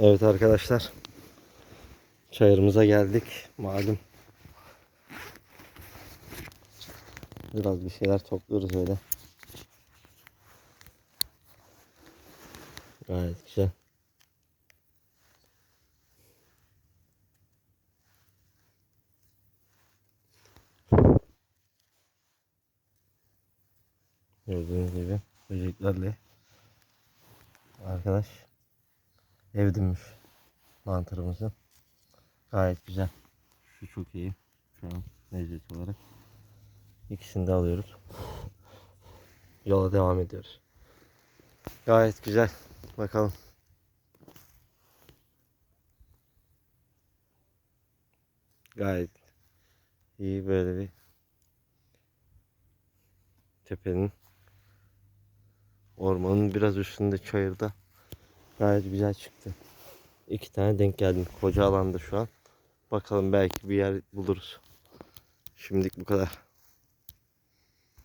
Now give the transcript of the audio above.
Evet arkadaşlar. Çayırımıza geldik. Malum. Biraz bir şeyler topluyoruz öyle. Gayet güzel. Gördüğünüz gibi böceklerle arkadaş evdinmiş mantarımızı. Gayet güzel. Şu çok iyi. Şu an lezzet olarak. İkisini de alıyoruz. Yola devam ediyoruz. Gayet güzel. Bakalım. Gayet iyi böyle bir tepenin ormanın biraz üstünde çayırda gayet güzel çıktı. İki tane denk geldim. Koca alanda şu an. Bakalım belki bir yer buluruz. Şimdilik bu kadar.